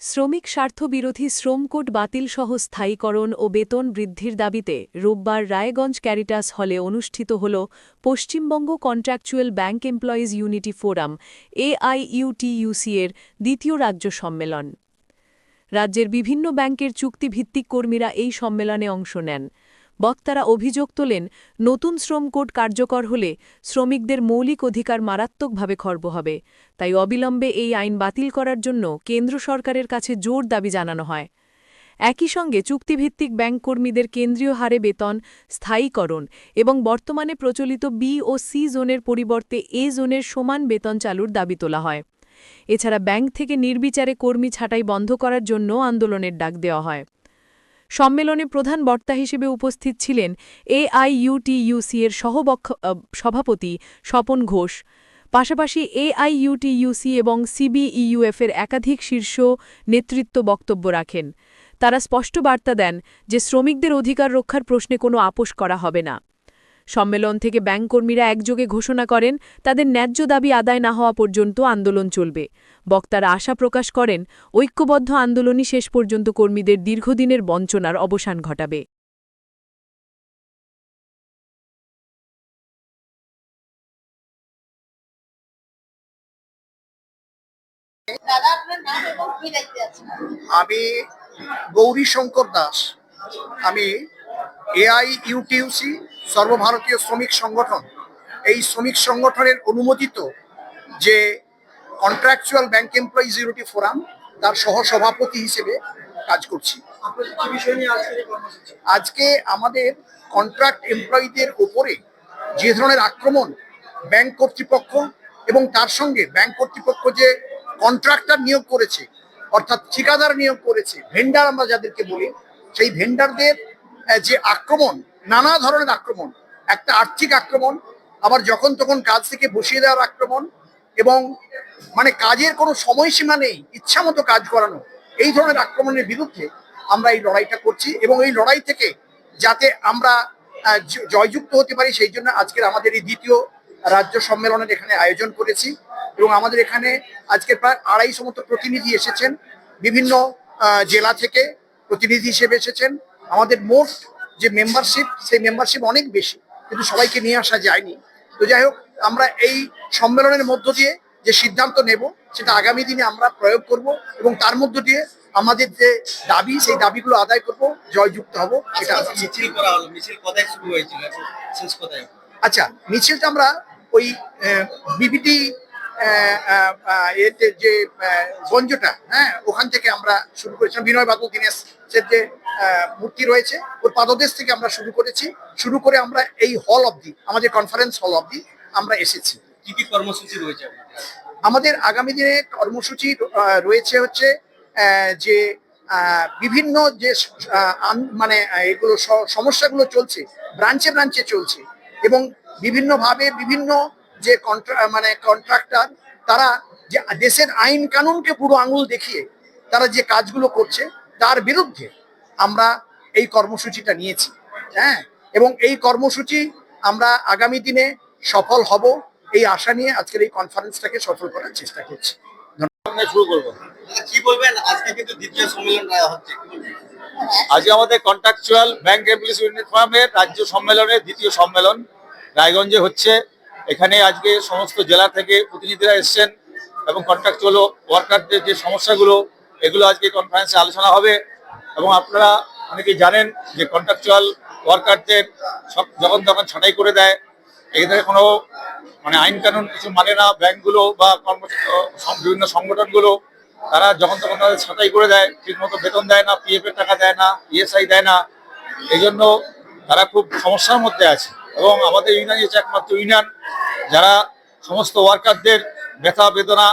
শ্রমিক স্বার্থবিরোধী শ্রমকোট বাতিল বাতিলসহ স্থায়ীকরণ ও বেতন বৃদ্ধির দাবিতে রোববার রায়গঞ্জ ক্যারিটাস হলে অনুষ্ঠিত হল Paschimbanga contractual bank employees unity forum, AIUTUC এর দ্বিতীয় রাজ্য সম্মেলন। রাজ্যের বিভিন্ন ব্যাংকের চুক্তিভিত্তিক কর্মীরা এই সম্মেলনে অংশ নেন। বক্তারা অভিযোগ তোলেন, নতুন শ্রম কোড কার্যকর হলে শ্রমিকদের মৌলিক অধিকার মারাত্মকভাবে খর্ব হবে। তাই অবিলম্বে এই আইন বাতিল করার জন্য কেন্দ্র সরকারের কাছে জোর দাবি জানানো হয়। একই সঙ্গে চুক্তিভিত্তিক ব্যাংক কর্মীদের কেন্দ্রীয় হারে বেতন স্থায়ীকরণ এবং বর্তমানে প্রচলিত বি ও সি জোনের পরিবর্তে এ জোনের সমান বেতন চালুর দাবি তোলা হয়। এছাড়া ব্যাংক থেকে নির্বিচারে কর্মী ছাঁটাই বন্ধ করার জন্য আন্দোলনের ডাক দেওয়া হয়। সম্মেলনে প্রধান বক্তা হিসেবে উপস্থিত ছিলেন এআইইউটিইউসি এর সহবক্ষ সভাপতি স্বপন ঘোষ। পাশাপাশি এআইইউটিইউসি এবং সিবিইউএফ এর একাধিক শীর্ষ নেতৃত্ব বক্তব্য রাখেন। তারা স্পষ্ট বার্তা দেন যে শ্রমিকদের অধিকার রক্ষার প্রশ্নে কোনো আপোষ করা হবে না। সম্মেলন থেকে ব্যাংককর্মীরা একযোগে ঘোষণা করেন তাদের ন্যায্য দাবি আদায় না হওয়া পর্যন্ত আন্দোলন চলবে। বক্তারা আশা প্রকাশ করেন ঐক্যবদ্ধ আন্দোলনই শেষ পর্যন্ত কর্মীদের দীর্ঘদিনের বঞ্চনার অবসান ঘটাবে। আমি গৌরী শঙ্কর দাস। আমি এআই ইউটিউসি সর্বভারতীয় শ্রমিক সংগঠন এই শ্রমিক সংগঠনের অনুমোদিত যে contractual bank employees unity forum তার সহসভাপতি হিসেবে কাজ করছি। আজকে আমাদের কন্ট্রাক্ট এমপ্লয়ীদের ওপরে যে ধরনের আক্রমণ ব্যাংক কর্তৃপক্ষ এবং তার সঙ্গে ব্যাংক কর্তৃপক্ষ যে কন্ট্রাক্টর নিয়োগ করেছে অর্থাৎ ঠিকাদার নিয়োগ করেছে ভেন্ডার আমরা যাদেরকে বলি সেই ভেন্ডারদের যে আক্রমণ নানা ধরনের আক্রমণ। একটা আর্থিক আক্রমণ, আবার যখন তখন কাজ থেকে বসিয়ে দেওয়ার আক্রমণ এবং মানে কাজের কোনো সময়সীমা নেই, ইচ্ছা মতো কাজ করানো, এই ধরনের আক্রমণের বিরুদ্ধে আমরা এই লড়াইটা করছি এবং এই লড়াই থেকে যাতে আমরা জয়যুক্ত হতে পারি, সেই জন্য আজকের আমাদের এই দ্বিতীয় রাজ্য সম্মেলনের এখানে আয়োজন করেছি এবং আমাদের এখানে আজকে প্রায় আড়াইশো মতো প্রতিনিধি এসেছেন। বিভিন্ন জেলা থেকে প্রতিনিধি হিসেবে এসেছেন। আমাদের মোট যে মেম্বারশিপ সেই মেম্বারশিপ অনেক বেশি কিন্তু সবাইকে নিয়ে আসা যায়নি। তো যাই হোক আমরা এই সম্মেলনের মধ্য দিয়ে যে সিদ্ধান্ত নেব সেটা আগামী দিনে আমরা প্রয়োগ করব এবং তার মধ্য দিয়ে আমাদের যে দাবি সেই দাবিগুলো আদায় করব জয়যুক্ত হব সেটা আজকে মিছিল করা হলো মিছিল কোথায় শুরু হয়েছিল শেষ কোথায় আচ্ছা মিছিলটা আমরা ওই বিবিটি এতে যে গঞ্জটা হ্যাঁ ওখান থেকে আমরা শুরু করেছিলাম। বিনয় বাদল দীনেশ যে মূর্তি রয়েছে। ওর পাদদেশ থেকে আমরা শুরু করেছি। শুরু করে আমরা এই হল অবধি আমাদের কনফারেন্স হল অবধি আমরা এসেছি। কি কি কর্মসূচি রয়েছে আমাদের আগামী দিনে কর্মসূচি রয়েছে হচ্ছে যে বিভিন্ন যে মানে এগুলো সমস্যাগুলো চলছে ব্রাঞ্চে ব্রাঞ্চে চলছে এবং বিভিন্নভাবে বিভিন্ন যে কন্ট্রা মানে কন্ট্রাক্টর তারা যে দেশের আইন কানুনকে পুরো আঙুল দেখিয়ে তারা যে কাজগুলো করছে তার বিরুদ্ধে আমরা এই কর্মসূচিটা নিয়েছি হ্যাঁ? এবং এই কর্মসূচি আমরা আগামী দিনে সফল হব এই আশা নিয়ে আজকের এই কনফারেন্সটাকে সফল করার চেষ্টা করছি। শুরু করব। কি বলবেন? আজকে কিন্তু দ্বিতীয় সম্মেলন হচ্ছে আজকে আমাদের কন্ট্রাকচুয়াল ব্যাংক এমপ্লয়িজ ইউনিট ফোরামের রাজ্য সম্মেলনের দ্বিতীয় সম্মেলন রায়গঞ্জে হচ্ছে। এখানে আজকে সমস্ত জেলা থেকে প্রতিনিধিরা এসছেন এবং কন্ট্রাকচুয়াল ওয়ার্কারদের যে সমস্যাগুলো এগুলো আজকে কনফারেন্সে আলোচনা হবে। এবং আপনারা অনেকেই জানেন যে কন্ট্রাকচুয়াল ওয়ার্কারদের সব যখন তখন ছাঁটাই করে দেয় এখানে কোনো মানে আইন কানুন কিছু মানে না। ব্যাংকগুলো বা কর্ম বিভিন্ন সংগঠনগুলো, তারা যখন তখন তাদের ছাঁটাই করে দেয় ঠিক মতো বেতন দেয় না পিএফ এর টাকা দেয় না ইএসআই দেয় না। এই জন্য তারা খুব সমস্যার মধ্যে আছে। এবং আমাদের ইউনিয়ন হচ্ছে একমাত্র ইউনিয়ন, যারা সমস্ত ওয়ার্কারদের ব্যথা বেদনা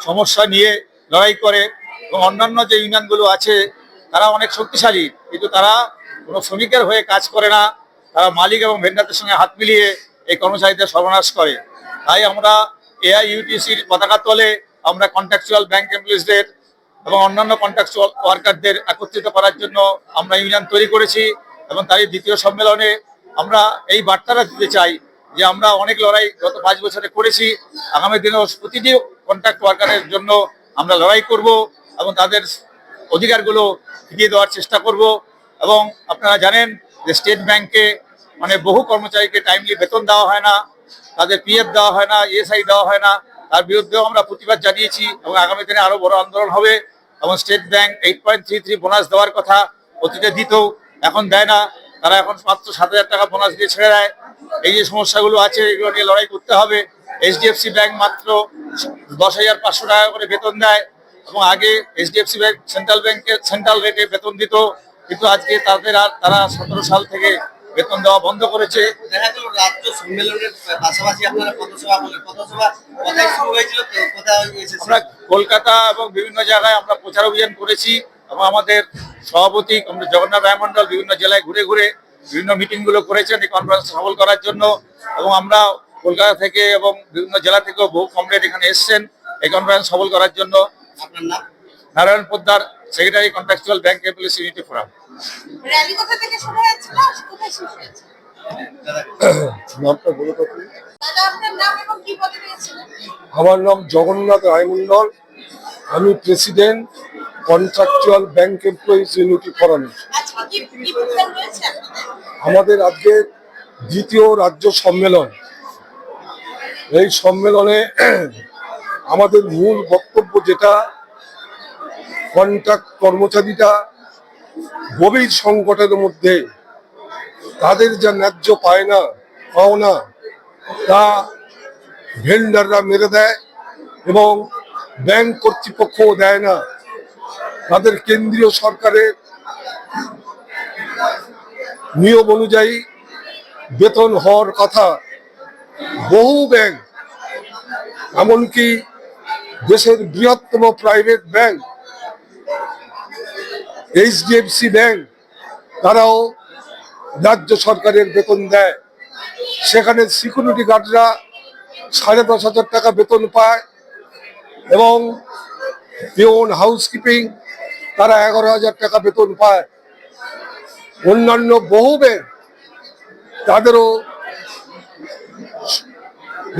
সমস্যা নিয়ে লড়াই করে। এবং অন্যান্য যে ইউনিয়নগুলো আছে তারা অনেক শক্তিশালী, কিন্তু তারা কোনো শ্রমিকের হয়ে কাজ করে না। তারা মালিক এবং ভেন্ডারদের সঙ্গে হাত মিলিয়ে এই কর্মচারীদের সর্বনাশ করে। তাই আমরা এআই ইউটিসির পতাকা তলে আমরা কন্ট্রাকচুয়াল ব্যাংক এমপ্লয়িজদের এবং অন্যান্য কন্ট্রাকচুয়াল ওয়ার্কারদের একত্রিত করার জন্য আমরা ইউনিয়ন তৈরি করেছি এবং তারই দ্বিতীয় সম্মেলনে আমরা এই বার্তাটা দিতে চাই যে আমরা অনেক লড়াই গত পাঁচ বছরে করেছি। আগামী দিনেও প্রতিটি কন্ট্রাক্ট ওয়ার্কারের জন্য আমরা লড়াই করব এবং তাদের অধিকারগুলো ফিরিয়ে দেওয়ার চেষ্টা করব এবং আপনারা জানেন যে স্টেট ব্যাংকে মানে বহু কর্মচারীকে টাইমলি বেতন দেওয়া হয় না, তাদের পিএফ দেওয়া হয় না ইএসআই দেওয়া হয় না। তার বিরুদ্ধেও আমরা প্রতিবাদ জানিয়েছি এবং আগামী দিনে আরও বড় আন্দোলন হবে এবং state bank eight point three three bonus দেওয়ার কথা অতীতে দিত, এখন দেয় না। তারা এখন মাত্র সাত হাজার টাকা বোনাস দিয়ে ছেড়ে দেয়। এই যে সমস্যাগুলো আছে, এগুলো নিয়ে লড়াই করতে হবে। এইচডিএফসি ব্যাংক মাত্র দশ হাজার পাঁচশো টাকা করে বেতন দেয়। এবং আগে এইচডিএফসি ব্যাংক সেন্ট্রাল ব্যাংকে সেন্ট্রাল রেটে বেতন দিত কিন্তু আজকে তাদের আর তারা সতেরো সাল থেকে বেতন দেওয়া বন্ধ করেছে। দেখা গেল রাজ্য সম্মেলনের পাশাপাশি আপনারা পথসভা বলেন পথসভা কোথায় শুরু হয়েছিল কোথায় আমরা কলকাতা এবং বিভিন্ন জায়গায় আমরা প্রচার অভিযান করেছি এবং আমাদের সভাপতি জগন্নাথ রায় মণ্ডল বিভিন্ন জেলায় ঘুরে ঘুরে বিভিন্ন মিটিংগুলো করেছেন এই কনফারেন্স সফল করার জন্য এবং আমরা কলকাতা থেকে এবং বিভিন্ন জেলা থেকেও বহু কমরেড এখানে এসেছেন এই কনফারেন্স সফল করার জন্য। Narayan Poddar secretary contractual bank employees unity forum rally কোথা থেকে শুরু হয়েছিল? কোথায় শেষ হয়েছে? নামটা বলে থাকি দাদা আপনার নাম এবং কি পদে রয়েছিলেন? আমার নাম জগন্নাথ রায়মন্ডল আমি president contractual bank employees unity আপনাদের? আমাদের আজকে দ্বিতীয় রাজ্য সম্মেলন। এই সম্মেলনে আমাদের মূল বক্তব্য যেটা কন্ট্রাক্ট কর্মচারীরা গভীর সংকটের মধ্যে তাদের যা ন্যায্য পায় না পাওনা তা ভেন্ডাররা মেরে দেয় এবং ব্যাংক কর্তৃপক্ষও দেয় না। তাদের কেন্দ্রীয় সরকারের নিয়ম অনুযায়ী বেতন হওয়ার কথা বহু ব্যাংক এমনকি দেশের বৃহত্তম প্রাইভেট ব্যাংক এইচডিএফসি ব্যাংক তারাও রাজ্য সরকারের বেতন দেয়। সেখানে সিকিউরিটি গার্ডরা সাড়ে দশ হাজার টাকা বেতন পায় এবং পিওন হাউসকিপিং তারা এগারো হাজার টাকা বেতন পায়। অন্যান্য বহু ব্যাংক তাদেরও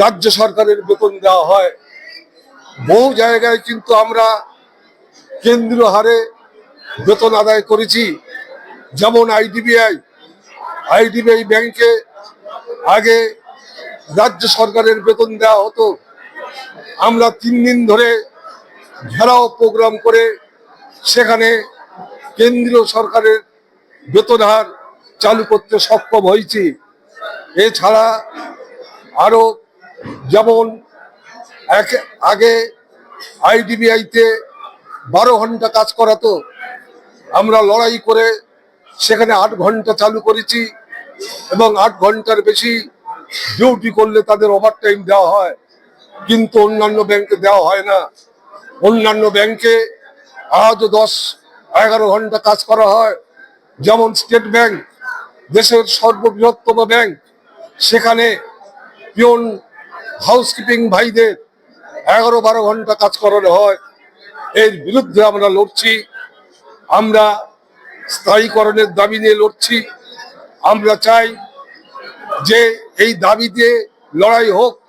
রাজ্য সরকারের বেতন দেওয়া হয়। বহু জায়গায় কিন্তু আমরা কেন্দ্রীয় হারে বেতন আদায় করেছি। যেমন আইডিবিআই আইডিবিআই ব্যাংকে আগে রাজ্য সরকারের বেতন দেওয়া হতো। আমরা তিন দিন ধরে ঘেরাও প্রোগ্রাম করে সেখানে কেন্দ্রীয় সরকারের বেতন হার চালু করতে সক্ষম হয়েছি। এছাড়া আরও যেমন এক- আগে আইডিবিআইতে বারো ঘণ্টা কাজ করাতো। আমরা লড়াই করে সেখানে আট ঘণ্টা চালু করেছি এবং আট ঘণ্টার বেশি ডিউটি করলে তাদের ওভারটাইম দেওয়া হয়। কিন্তু অন্যান্য ব্যাংকে দেওয়া হয় না। অন্যান্য ব্যাংকে আজও দশ, এগারো ঘণ্টা কাজ করা হয়। যেমন স্টেট ব্যাংক দেশের সর্ববৃহত্তম ব্যাংক সেখানে পিওন হাউসকিপিং ভাইদের এগারো বারো ঘণ্টা কাজ করানো হয়। এর বিরুদ্ধে আমরা লড়ছি। আমরা স্থায়ীকরণের দাবি নিয়ে লড়ছি। আমরা চাই যে এই দাবিতে লড়াই হোক।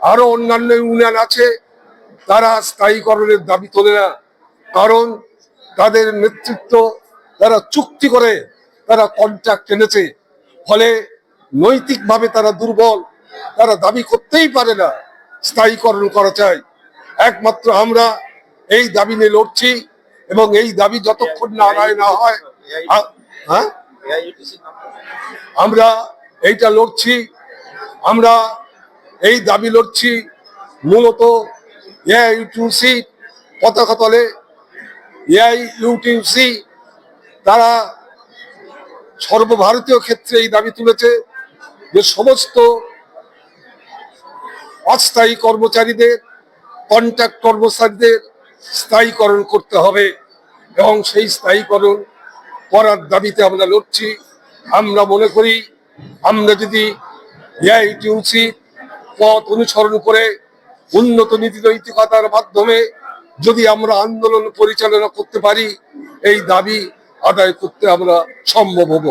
আরও অন্যান্য ইউনিয়ন আছে, তারা স্থায়ীকরণের দাবি তোলে না। কারণ তাদের নেতৃত্ব, তারা চুক্তি করে, তারা কন্ট্রাক্ট এনেছে। ফলে নৈতিকভাবে তারা দুর্বল, তারা দাবি করতেই পারে না। স্থায়ীকরণ করা চাই। একমাত্র আমরা এই দাবি নিয়ে লড়ছি এবং এই দাবি যতক্ষণ না আদায় না হয় হ্যাঁ? আমরা এইটা লড়ছি। আমরা এই দাবি লড়ছি মূলত এআইইউটিউসি পতাকা তলে এআইইউটিউসি তারা সর্বভারতীয় ক্ষেত্রে এই দাবি তুলেছে যে সমস্ত অস্থায়ী কর্মচারীদের কন্ট্রাক্ট কর্মচারীদের স্থায়ীকরণ করতে হবে এবং সেই স্থায়ীকরণ করার দাবিতে আমরা লড়ছি। আমরা মনে করি, আমরা যদি এআইটিউসি পথ অনুসরণ করে উন্নত নীতি নৈতিকতার মাধ্যমে যদি আমরা আন্দোলন পরিচালনা করতে পারি, এই দাবি আদায় করতে আমরা সম্ভব হব।